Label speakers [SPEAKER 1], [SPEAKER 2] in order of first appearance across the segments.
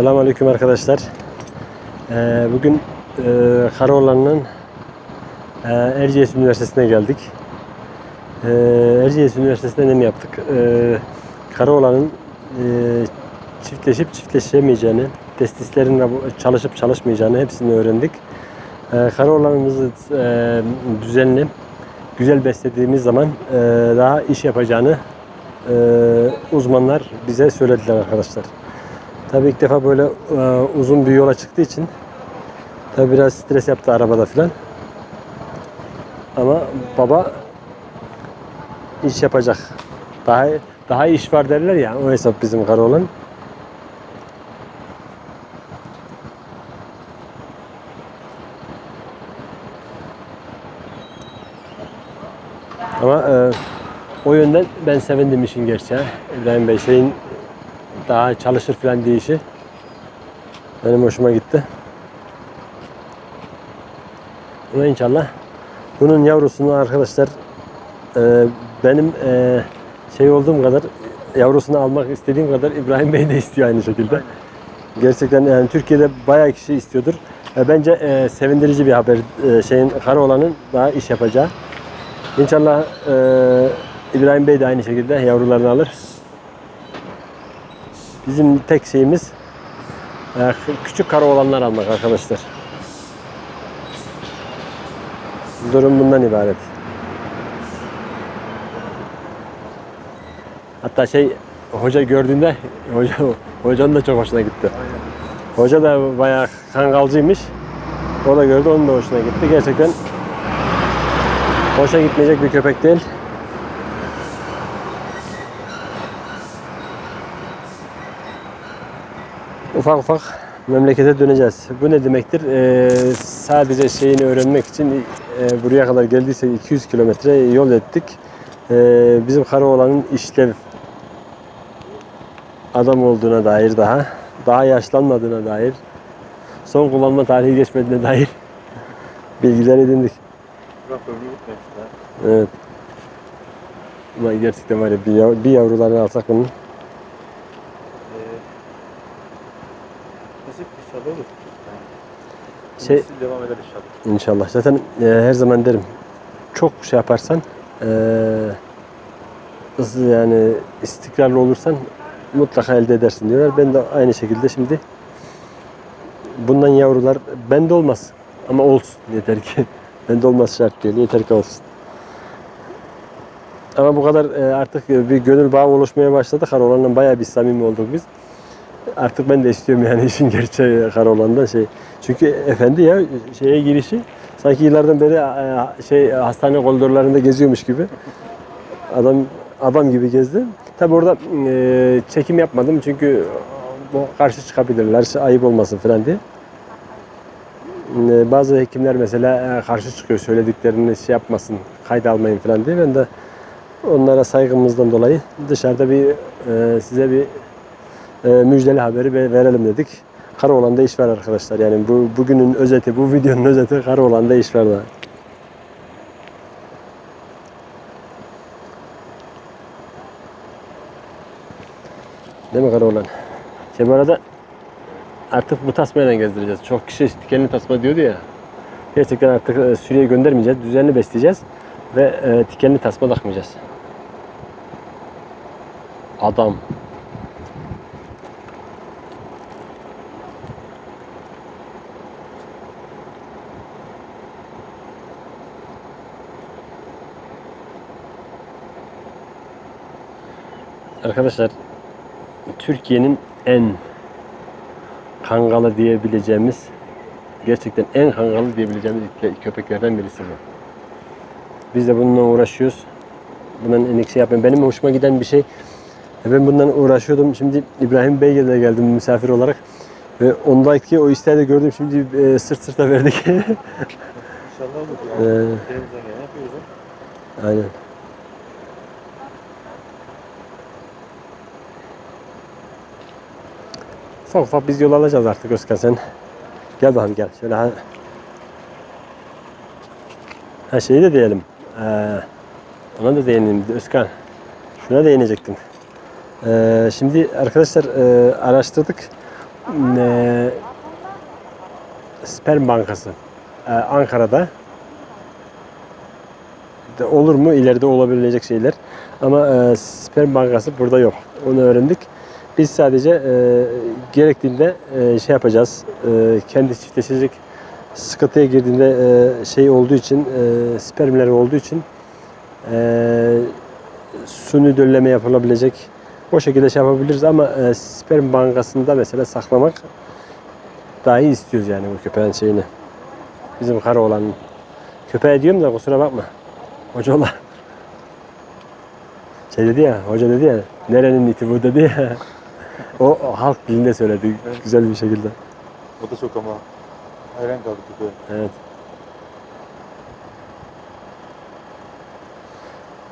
[SPEAKER 1] Selamünaleyküm arkadaşlar. Ee, bugün e, Karaoğlan'ın e, Erciyes Üniversitesi'ne geldik. E, Erciyes Üniversitesi'nde ne mi yaptık? E, Karaoğlan'ın e, çiftleşip çiftleşemeyeceğini, testislerin çalışıp çalışmayacağını hepsini öğrendik. E, Karaoğlan'ımızı e, düzenli, güzel beslediğimiz zaman e, daha iş yapacağını e, uzmanlar bize söylediler arkadaşlar. Tabii ilk defa böyle e, uzun bir yola çıktığı için tabii biraz stres yaptı arabada filan. Ama baba iş yapacak. Daha daha iş var derler ya o hesap bizim Karaoğlan. Ama e, o yönden ben sevindim işin gerçi. İbrahim Bey şeyin daha çalışır falan diye işi. Benim hoşuma gitti. Ama inşallah bunun yavrusunu arkadaşlar e, benim e, şey olduğum kadar yavrusunu almak istediğim kadar İbrahim Bey de istiyor aynı şekilde. Gerçekten yani Türkiye'de bayağı kişi istiyordur. E, bence e, sevindirici bir haber e, şeyin Karaoğlan'ın daha iş yapacağı. İnşallah e, İbrahim Bey de aynı şekilde yavrularını alır. Bizim tek şeyimiz e, küçük kara olanlar almak arkadaşlar. Durum bundan ibaret. Hatta şey hoca gördüğünde hoca hocanın da çok hoşuna gitti. Hoca da bayağı kangalcıymış. O da gördü onun da hoşuna gitti. Gerçekten hoşa gitmeyecek bir köpek değil. Ufak ufak memlekete döneceğiz. Bu ne demektir? Ee, sadece şeyini öğrenmek için e, buraya kadar geldiyse 200 kilometre yol ettik. Ee, bizim Karaoğlan'ın işlev adam olduğuna dair daha, daha yaşlanmadığına dair, son kullanma tarihi geçmediğine dair bilgiler edindik. Evet. Ama gerçekten var ya bir, yav- bir yavrularını alsak bunun.
[SPEAKER 2] Nasip inşallah olur. Yani,
[SPEAKER 1] Şey-
[SPEAKER 2] devam eder inşallah.
[SPEAKER 1] İnşallah. Zaten e, her zaman derim çok şey yaparsan e, yani istikrarlı olursan mutlaka elde edersin diyorlar. Ben de aynı şekilde şimdi bundan yavrular bende olmaz ama olsun yeter ki. bende olmaz şart değil. Yeter ki olsun. Ama bu kadar e, artık bir gönül bağı oluşmaya başladı. Karaoğlan'la bayağı bir samimi olduk biz. Artık ben de istiyorum yani işin gerçeği Karaoğlan'dan şey. Çünkü efendi ya şeye girişi sanki yıllardan beri e, şey hastane koridorlarında geziyormuş gibi. Adam adam gibi gezdi. Tabi orada e, çekim yapmadım çünkü bu karşı çıkabilirler, şey, ayıp olmasın falan diye. E, bazı hekimler mesela e, karşı çıkıyor söylediklerini şey yapmasın, kayda almayın falan diye. Ben de onlara saygımızdan dolayı dışarıda bir e, size bir e, müjdeli haberi ve- verelim dedik. Karaoğlan'da iş var arkadaşlar. Yani bu bugünün özeti, bu videonun özeti Karaoğlan'da iş var da. Değil mi Karaoğlan? Şey artık bu tasmayla gezdireceğiz. Çok kişi dikenli tasma diyordu ya. Gerçekten artık e, sürüye göndermeyeceğiz. Düzenli besleyeceğiz. Ve e, dikenli tasma takmayacağız. Adam. Arkadaşlar Türkiye'nin en kangalı diyebileceğimiz gerçekten en kangalı diyebileceğimiz kö- köpeklerden birisi bu. Biz de bununla uğraşıyoruz. Bunun en şey yapıyorum. Benim hoşuma giden bir şey ben bundan uğraşıyordum. Şimdi İbrahim Bey'e de geldim misafir olarak. Ve ondaki o isteği de gördüm. Şimdi e, sırt sırta verdik.
[SPEAKER 2] İnşallah olur.
[SPEAKER 1] Ee,
[SPEAKER 2] Yani. Elimizden gelen yapıyoruz. ha.
[SPEAKER 1] Aynen. Ufak ufak biz yol alacağız artık Özkan sen. Gel bakalım gel. Şöyle ha. Ha şeyi de diyelim. Ee, ona da değinelim Özkan. Şuna değinecektim. Ee, şimdi arkadaşlar e, araştırdık. e, sperm bankası e, Ankara'da de olur mu ileride olabilecek şeyler ama e, sperm bankası burada yok onu öğrendik biz sadece e, gerektiğinde e, şey yapacağız e, kendi çiftleşecek sıkıntıya girdiğinde e, şey olduğu için e, spermleri olduğu için e, suni dölleme yapılabilecek o şekilde şey yapabiliriz ama e, sperm bankasında mesela saklamak dahi istiyoruz yani bu köpeğin şeyini. Bizim kara olanın. Köpeğe diyorum da kusura bakma. Hoca ola. Şey dedi ya, hoca dedi ya, nerenin iti bu dedi ya. O, o halk dilinde söyledi güzel bir şekilde.
[SPEAKER 2] O da çok ama hayran kaldık köpeğe.
[SPEAKER 1] Evet.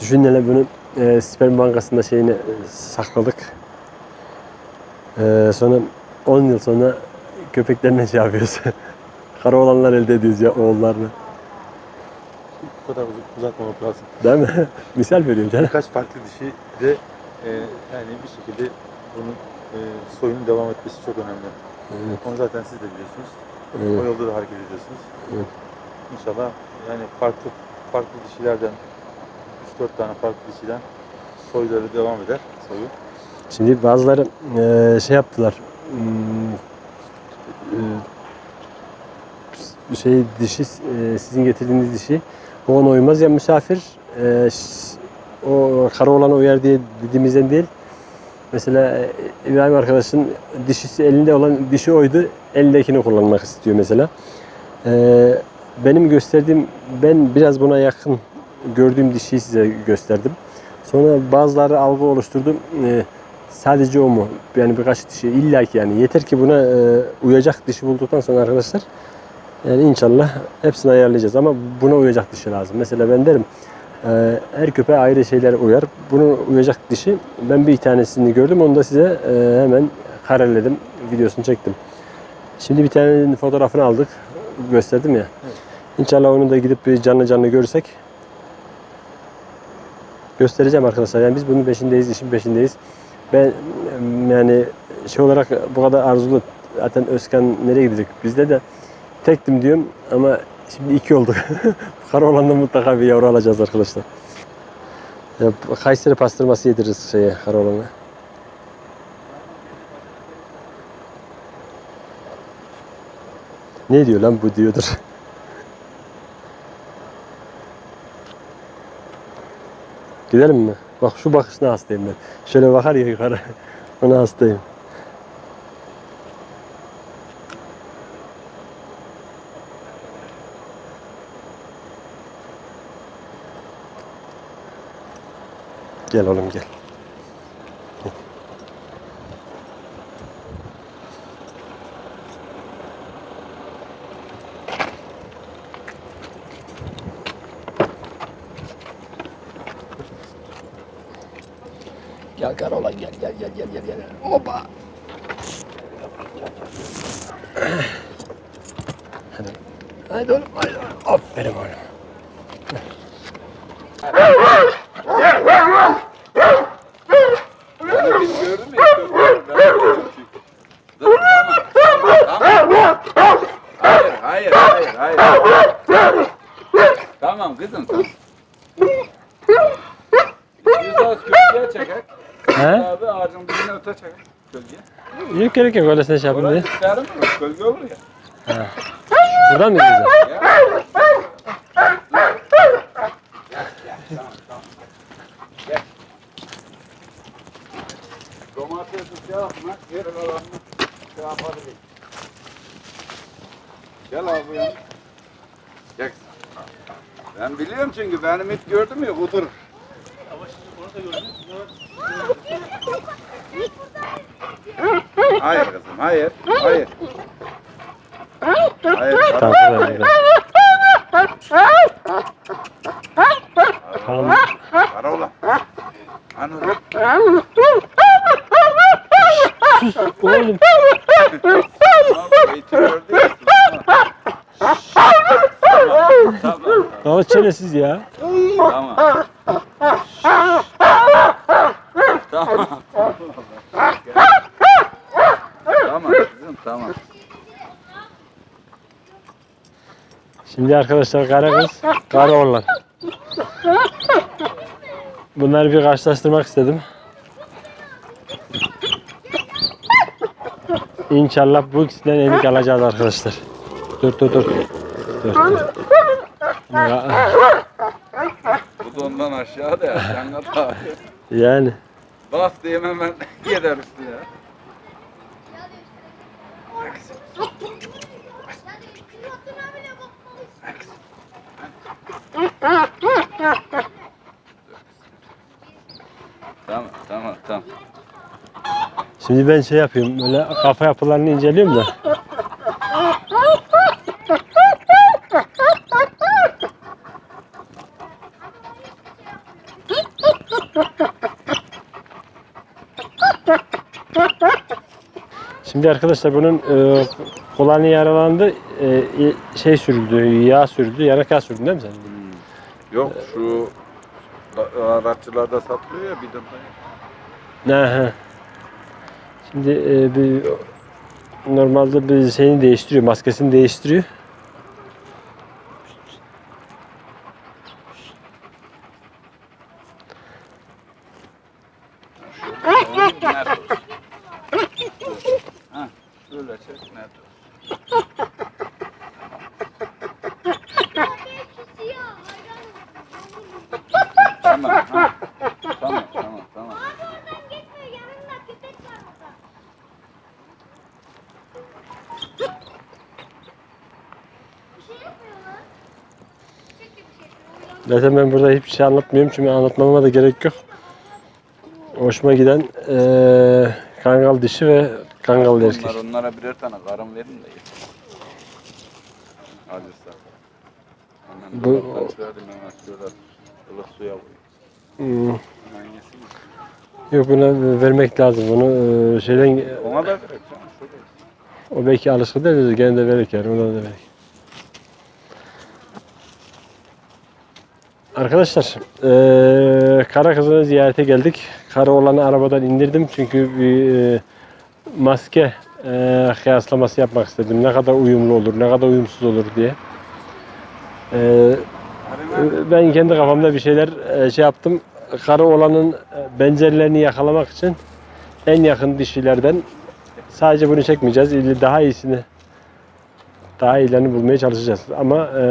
[SPEAKER 1] Düşün hele bunu e, sperm bankasında şeyini e, sakladık. E, sonra 10 yıl sonra köpeklerine şey yapıyoruz. Kara olanlar elde ediyoruz ya oğullarını.
[SPEAKER 2] Bu kadar uzak, uzatmamak lazım.
[SPEAKER 1] Değil mi? Misal veriyorum canım.
[SPEAKER 2] Birkaç farklı dişi de e, yani bir şekilde bunun e, soyunun devam etmesi çok önemli.
[SPEAKER 1] Evet,
[SPEAKER 2] Onu zaten siz de biliyorsunuz. O
[SPEAKER 1] evet.
[SPEAKER 2] yolda da hareket ediyorsunuz.
[SPEAKER 1] Evet.
[SPEAKER 2] İnşallah yani farklı farklı dişilerden 3-4 tane farklı dişiden soyları devam eder. Soyu.
[SPEAKER 1] Şimdi bazıları e, şey yaptılar. Hmm, e, şey dişi e, sizin getirdiğiniz dişi o ona uymaz ya misafir e, o kara olana uyar diye dediğimizden değil. Mesela e, İbrahim arkadaşın dişisi elinde olan dişi oydu. Elindekini kullanmak istiyor mesela. E, benim gösterdiğim ben biraz buna yakın gördüğüm dişiyi size gösterdim. Sonra bazıları algı oluşturdu. E, sadece o mu? Yani birkaç dişi illa ki yani yeter ki buna uyacak dişi bulduktan sonra arkadaşlar yani inşallah hepsini ayarlayacağız ama buna uyacak dişi lazım. Mesela ben derim e, her köpeğe ayrı şeyler uyar. Bunu uyacak dişi ben bir tanesini gördüm onu da size e, hemen kareledim videosunu çektim. Şimdi bir tane fotoğrafını aldık gösterdim ya.
[SPEAKER 2] Evet.
[SPEAKER 1] İnşallah onu da gidip bir canlı canlı görürsek göstereceğim arkadaşlar. Yani biz bunun peşindeyiz, işin peşindeyiz. Ben yani şey olarak bu kadar arzulu zaten Özkan nereye gidecek? Bizde de tektim diyorum ama şimdi iki olduk. Kara olanda mutlaka bir yavru alacağız arkadaşlar. Ya, Kayseri pastırması yediririz şeye kara olana. Ne diyor lan bu diyordur. Gidelim mi? Bak şu bakışına hastayım ben. Şöyle bakar ya yukarı. Ona hastayım. Gel oğlum gel. Gel Karola gel gel gel gel gel gel. Hoppa. Hadi. Hadi oğlum hadi. oğlum. Aferin oğlum.
[SPEAKER 3] Gördün mü? Tamam. Tamam. Hayır, hayır, hayır, hayır. Tamam kızım tamam. Yüz az gölgeye çeker.
[SPEAKER 1] He?
[SPEAKER 3] Abi ağacın dibine öte çeker. Gölgeye.
[SPEAKER 1] Yok gerek yok öylesine şey yapın diye.
[SPEAKER 3] Orası isterim mi? Gölge olur ya.
[SPEAKER 1] Buradan mı gideceğiz?
[SPEAKER 3] ya. Domatesi şey yapma, geri kalanını şey yapabilir. Gel abi yana. Gel. Ben biliyorum çünkü benim it gördüm ya kudur. Hayır kızım, hayır, hayır. Hayır,
[SPEAKER 1] Tamam,
[SPEAKER 3] hayır.
[SPEAKER 1] Tamam.
[SPEAKER 3] Para ulan.
[SPEAKER 1] Oğlum.
[SPEAKER 3] İti gördün ya. Tamam, tamam,
[SPEAKER 1] çenesiz ya.
[SPEAKER 3] tamam. Tamam. Tamam. Tamam kızım.
[SPEAKER 1] Şimdi arkadaşlar kara kız, kara oğlan. Bunları bir karşılaştırmak istedim. İnşallah bu ikisinden emik alacağız arkadaşlar. Dur dur dur. Dur dur.
[SPEAKER 3] Bu da ondan aşağıda ya. Yanga da.
[SPEAKER 1] Yani
[SPEAKER 3] Bas diyeyim hemen gider üstüne. Tamam tamam tamam.
[SPEAKER 1] şimdi ben şey yapıyorum böyle kafa yapılarını inceliyorum da. Şimdi arkadaşlar bunun e, kulağını yaralandı, e, şey sürüldü, yağ sürüldü, yanak yağ sürüldü değil mi sen?
[SPEAKER 3] Yok şu araççılarda satılıyor ya bidonda.
[SPEAKER 1] Ne? he. Şimdi e, bir normalde bir şeyini değiştiriyor, maskesini değiştiriyor.
[SPEAKER 3] Onun net olsun. Ha, şöyle çek net olsun. Tamam, ha. Tamam, tamam, tamam.
[SPEAKER 1] Zaten ben burada hiçbir şey anlatmıyorum çünkü anlatmama da gerek yok. Hoşuma giden e, kangal dişi ve kangal erkek.
[SPEAKER 3] Onlar, onlara birer tane karın verin de ye. Acısa.
[SPEAKER 1] Bu-
[SPEAKER 3] verdim ılık suya koy.
[SPEAKER 1] Hmm,
[SPEAKER 3] yesin.
[SPEAKER 1] Yok buna vermek lazım. Bunu e, şeyden
[SPEAKER 3] Ona da verek
[SPEAKER 1] o belki alışkın değil gene de verir yani ona da verir. Arkadaşlar eee kara kızını ziyarete geldik. Kara olanı arabadan indirdim çünkü bir e, maske e, kıyaslaması yapmak istedim. Ne kadar uyumlu olur, ne kadar uyumsuz olur diye.
[SPEAKER 3] Hadi
[SPEAKER 1] ben kendi kafamda bir şeyler e, şey yaptım. Kara olanın e, benzerlerini yakalamak için en yakın dişilerden sadece bunu çekmeyeceğiz. Daha iyisini daha iyilerini bulmaya çalışacağız. Ama e,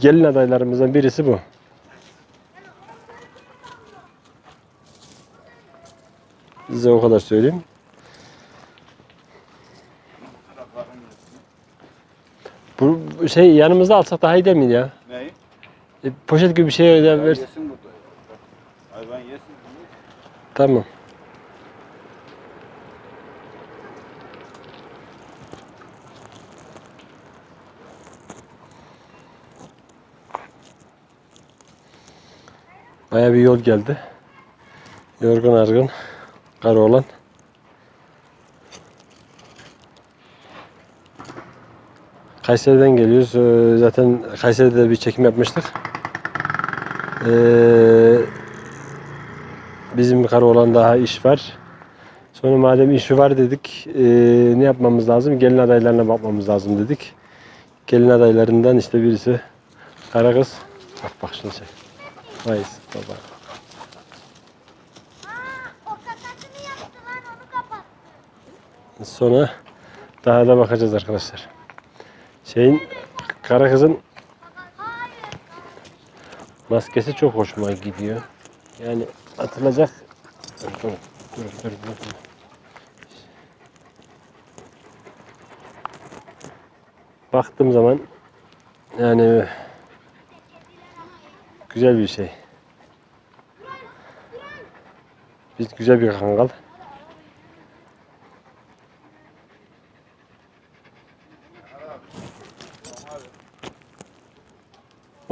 [SPEAKER 1] gelin adaylarımızdan birisi bu. Size o kadar söyleyeyim. Bu şey yanımızda alsak daha iyi değil miydi ya?
[SPEAKER 3] Neyi?
[SPEAKER 1] E, poşet gibi bir şey öyle ver.
[SPEAKER 3] Yesin burada. Hayvan yesin.
[SPEAKER 1] Tamam. Baya bir yol geldi. Yorgun argın. Kar olan. Kayseri'den geliyoruz. Ee, Zaten Kayseri'de bir çekim yapmıştık. Ee, bizim kara olan daha iş var. Sonra madem işi var dedik e, ne yapmamız lazım? Gelin adaylarına bakmamız lazım dedik. Gelin adaylarından işte birisi kara kız. Bak bak şimdi çek. Vay baba.
[SPEAKER 4] O kakasını yaptı lan onu kapat.
[SPEAKER 1] Sonra daha da bakacağız arkadaşlar. Şeyin kara kızın maskesi çok hoşuma gidiyor. Yani atılacak. Dur dur dur dur. dur. Baktığım zaman yani güzel bir şey. Biz güzel bir kangal.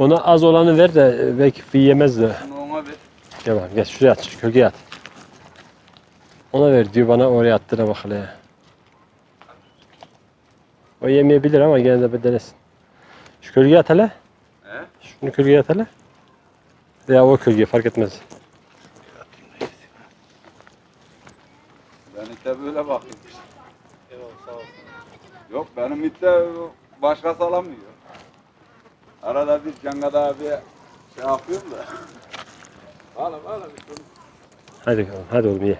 [SPEAKER 1] Ona az olanı ver de e, belki bir yemez de.
[SPEAKER 3] Ona ver.
[SPEAKER 1] Gel bakalım gel şuraya at, şu kölgeye at. Ona ver diyor bana oraya attığına bak hele ya. O yemeyebilir ama gene de bir denesin. Şu kölgeye at hele.
[SPEAKER 3] He?
[SPEAKER 1] Şunu kölgeye at hele. Veya o kölgeye fark etmez.
[SPEAKER 3] Ben işte böyle bakayım. Yok benim itte başkası alamıyor. Arada bir Cangat abi şey yapıyorum da. Oğlum oğlum. şunu-
[SPEAKER 1] Hadi bakalım. Hadi oğlum ye.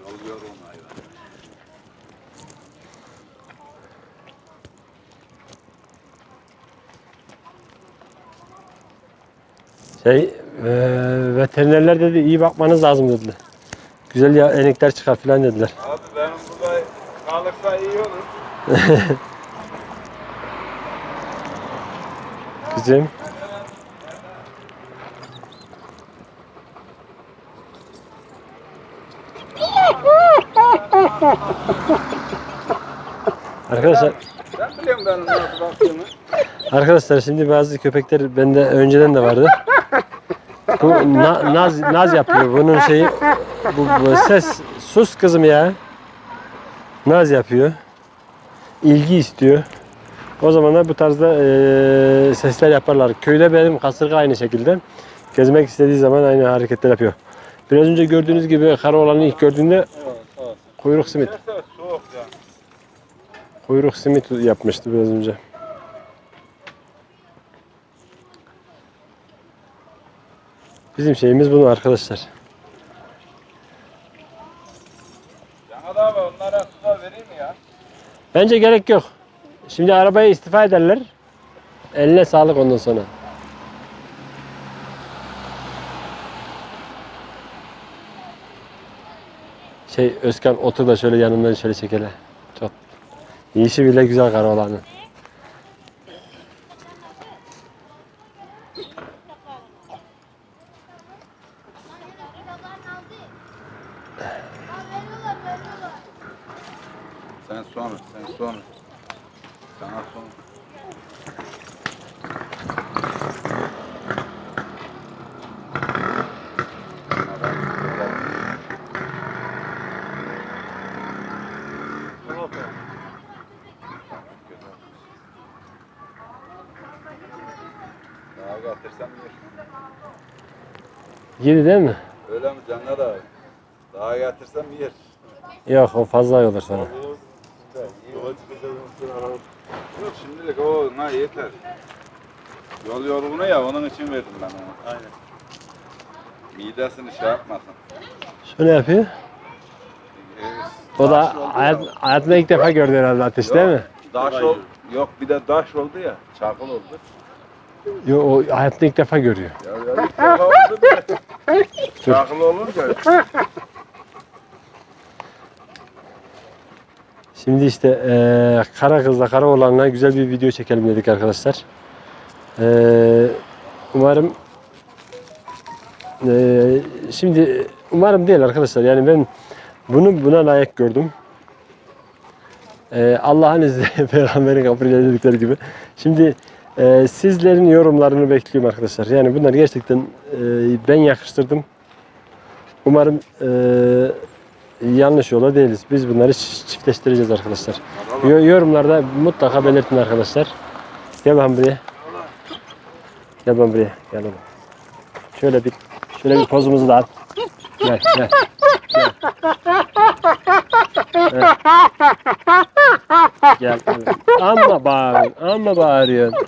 [SPEAKER 3] Yolluyorum hayvanı.
[SPEAKER 1] Şey eee veterinerler dedi iyi bakmanız lazım dediler. Güzel ya enekler çıkar filan dediler.
[SPEAKER 3] Abi benim burada kalırsa iyi olur.
[SPEAKER 1] Kızım. Arkadaşlar
[SPEAKER 3] Sen biliyorsun benim nasıl baktığımı.
[SPEAKER 1] Arkadaşlar şimdi bazı köpekler bende önceden de vardı. Bu na- naz naz yapıyor. Bunun şeyi bu, bu ses sus kızım ya. Naz yapıyor. İlgi istiyor. O zamanlar bu tarzda eee, sesler yaparlar. Köyde benim kasırga aynı şekilde. Gezmek istediği zaman aynı hareketler yapıyor. Biraz önce gördüğünüz gibi kara olanı ilk gördüğünde kuyruk simit. Kuyruk simit yapmıştı biraz önce. Bizim şeyimiz bunu arkadaşlar.
[SPEAKER 3] Cangat abi onlara suda vereyim ya?
[SPEAKER 1] Bence gerek yok. Şimdi arabaya istifa ederler. Eline sağlık ondan sonra. Şey Özkan otur da şöyle yanından şöyle çekele. Çok. Yiyişi bile güzel kara olanı.
[SPEAKER 3] Sen sonra, sen sonra. Sana sonra. Daha getirsem yer.
[SPEAKER 1] Yedi değil mi?
[SPEAKER 3] Öyle mi Cangat abi? Daha getirsem yer.
[SPEAKER 1] Yok o fazla olur sonra.
[SPEAKER 3] Yok şimdilik o ona yeter. Yol yorgunu ya onun için verdim ben onu.
[SPEAKER 2] Aynen.
[SPEAKER 3] Midesini şey yapmasın.
[SPEAKER 1] Şöyle yapıyor. O da hayat,
[SPEAKER 3] ya.
[SPEAKER 1] hayatında ilk defa gördü herhalde ateş değil mi?
[SPEAKER 3] Daş ol, yok bir de daş oldu ya. Çakıl oldu.
[SPEAKER 1] Yo, o hayatında ilk defa görüyor.
[SPEAKER 3] Ya, ya ilk defa oldu bir de. Çakıl olunca.
[SPEAKER 1] Şimdi işte eee kara kızla kara olanla güzel bir video çekelim dedik arkadaşlar. Eee, umarım eee, şimdi umarım değil arkadaşlar yani ben bunu buna layık gördüm. Eee, Allah'ın izniyle peygamberin kapriyle dedikleri gibi. Şimdi eee, sizlerin yorumlarını bekliyorum arkadaşlar. Yani bunlar gerçekten eee, ben yakıştırdım. Umarım eee yanlış yola değiliz. Biz bunları çi- çiftleştireceğiz arkadaşlar. Yo- yorumlarda mutlaka belirtin arkadaşlar. Gel bakalım buraya. Gel bakalım buraya. Gel oğlum. Şöyle bir şöyle bir pozumuzu da at. Gel gel. Gel. Gel. gel. Amma bağırın. Amma bağırıyorsun.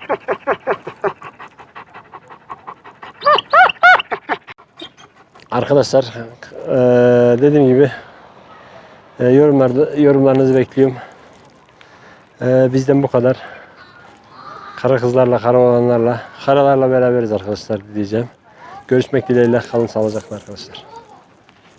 [SPEAKER 1] Arkadaşlar eee, dediğim gibi eee, yorumlarda yorumlarınızı bekliyorum. Eee, bizden bu kadar. Kara kızlarla, kara olanlarla, karalarla beraberiz arkadaşlar diyeceğim. Görüşmek dileğiyle kalın sağlıcakla arkadaşlar.